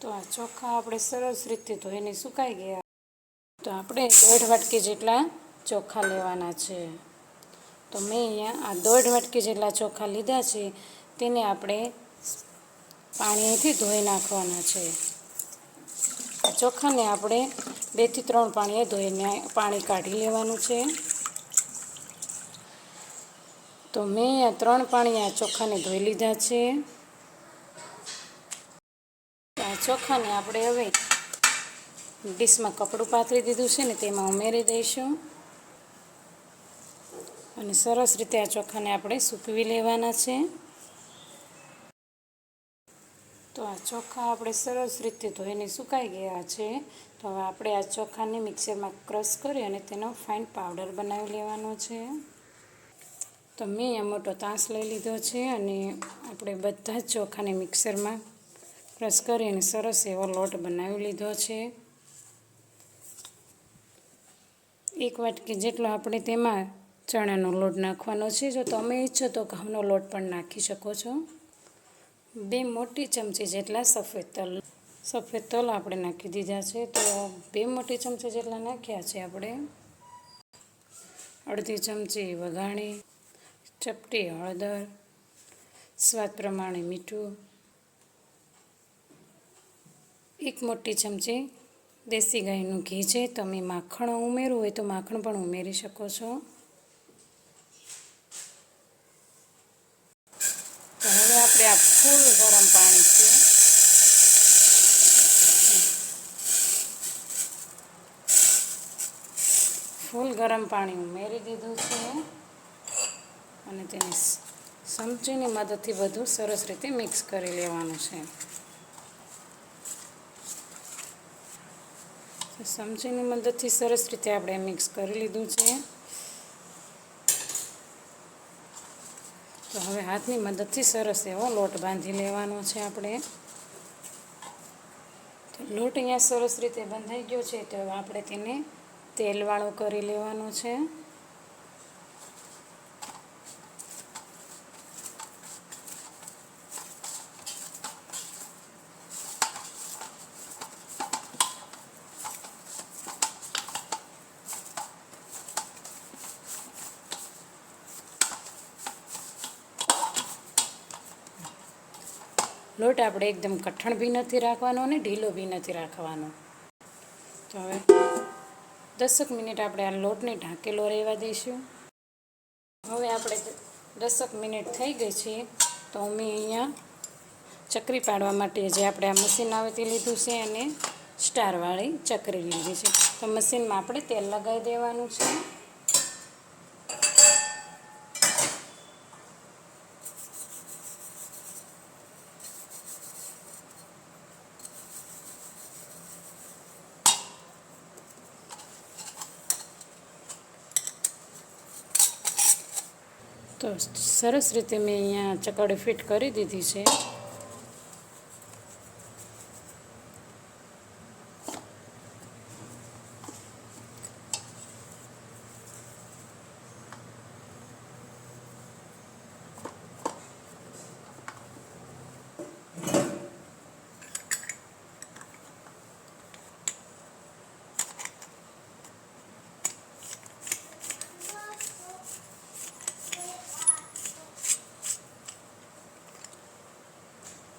તો આ ચોખા આપણે સરસ રીતે ધોઈને સુકાઈ ગયા. તો આપણે દોઢ વાટકી જેટલા ચોખા લેવાના છે. તો મેં અહીંયા આ દોઢ વાટકી જેટલા ચોખા લીધા છે, તેને આપણે પાણીથી ધોઈ નાખવાના છે. ચોખાને આપણે બેથી ત્રણ પાણીએ ધોઈને પાણી કાઢી લેવાનું છે. તો મેં અહીંયા ત્રણ પાણી આ ચોખાને ધોઈ લીધા છે. ચોખાને આપણે હવે ડીશમાં કપડું પાથરી દીધું છે ને તેમાં ઉમેરી દઈશું. અને સરસ રીતે આ ચોખાને આપણે સૂકવી લેવાના છે. તો આ ચોખા આપણે સરસ રીતે ધોઈને સુકાઈ ગયા છે. તો હવે આપણે આ ચોખાને મિક્સરમાં ક્રશ કરી અને તેનો ફાઇન પાવડર બનાવી લેવાનો છે. તો મેં આ મોટો તાસ લઈ લીધો છે અને આપણે બધા જ ચોખાને મિક્સરમાં ક્રશ કરીને સરસ એવો લોટ બનાવી લીધો છે. એક વાટકી જેટલો આપણે તેમાં ચણાનો લોટ નાખવાનો છે. જો તમે ઈચ્છો તો ઘઉંનો લોટ પણ નાખી શકો છો. બે મોટી ચમચી જેટલા સફેદ તલ સફેદ તલ આપણે નાખી દીધા છે. તો બે મોટી ચમચી જેટલા નાખ્યા છે આપણે. અડધી ચમચી વઘાણી, ચપટી હળદર, સ્વાદ પ્રમાણે મીઠું એક મોટી ચમચી દેશી ગાયનું ઘી છે. તમે માખણ ઉમેરવું હોય તો માખણ પણ ઉમેરી શકો છો. તો હવે આપણે આ ફૂલ ગરમ પાણી છે. ફૂલ ગરમ પાણી ઉમેરી દીધું છે. અને તેને ચમચીની મદદથી બધું સરસ રીતે મિક્સ કરી લેવાનું છે. સમચીની મદદથી સરસ રીતે આપણે મિક્સ કરી લીધું છે. તો હવે હાથની મદદથી સરસ એવો લોટ બાંધી લેવાનો છે આપણે. તો લોટ અહીંયા સરસ રીતે બંધાઈ ગયો છે, તો આપણે તેને તેલવાળો કરી લેવાનો છે. લોટ આપણે એકદમ કઠણ બી નથી રાખવાનો અને ઢીલો બી નથી રાખવાનો. તો હવે દસક મિનિટ આપણે આ લોટને ઢાંકેલો રહેવા દઈશું. હવે આપણે દસક મિનિટ થઈ ગઈ છે, તો અમે અહીંયા ચકરી પાડવા માટે જે આપણે આ મશીન આવે તે લીધું છે અને સ્ટારવાળી ચકરી લીધી છે. તો મશીનમાં આપણે તેલ લગાવી દેવાનું છે. તો સરસ રીતે મેં અહીંયા ચકડી ફિટ કરી દીધી છે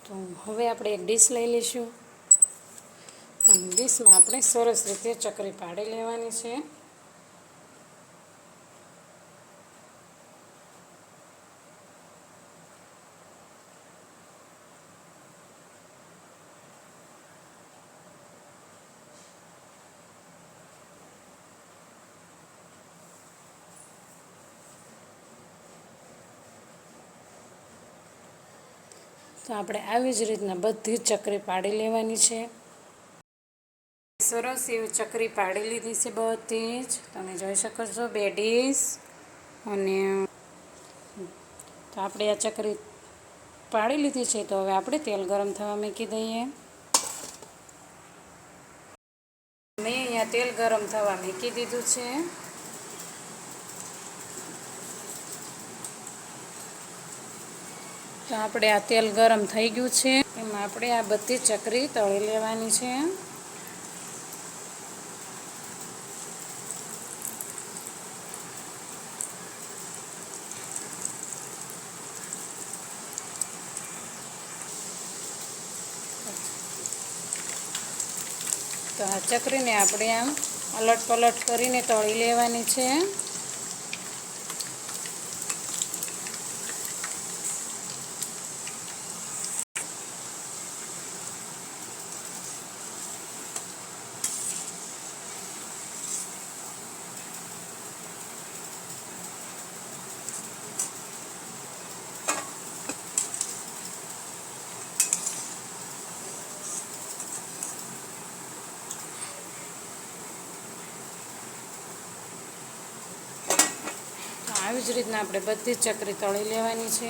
તો હવે આપણે એક ડીશ લઈ લઈશું. અને ડીશમાં આપણે સરસ રીતે ચકરી પાડી લેવાની છે. તો આપણે આવી જ રીતના બધી જ ચકરી પાડી લેવાની છે. સરસ એવી ચકરી પાડી લીધી છે બધી જ. તમે જોઈ શકો છો બે ડીશ અને તો આપણે આ ચકરી પાડી લીધી છે તો હવે આપણે તેલ ગરમ થવા મૂકી દઈએ. મેં અહીંયા તેલ ગરમ થવા મૂકી દીધું છે. તો આપણે આ તેલ ગરમ થઈ ગયું છે. એમાં આપણે આ બધી ચકરી તળી લેવાની છે. તો આ ચકરીને આપણે આમ અલટ પલટ કરીને તળી લેવાની છે. આવી જ રીતના આપણે બધી ચકરી તળી લેવાની છે.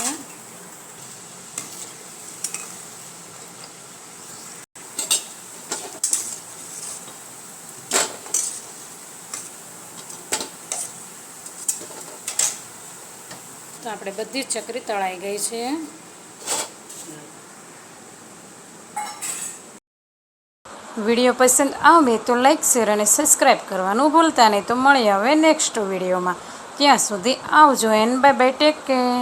તો આપણે બધી જ ચકરી તળાઈ ગઈ છે. વીડિયો પસંદ આવે તો લાઇક શેર અને સબસ્ક્રાઈબ કરવાનું ભૂલતા નહીં. તો મળી હવે નેક્સ્ટ વિડીયોમાં. ત્યાં સુધી આવજો N bye bye take care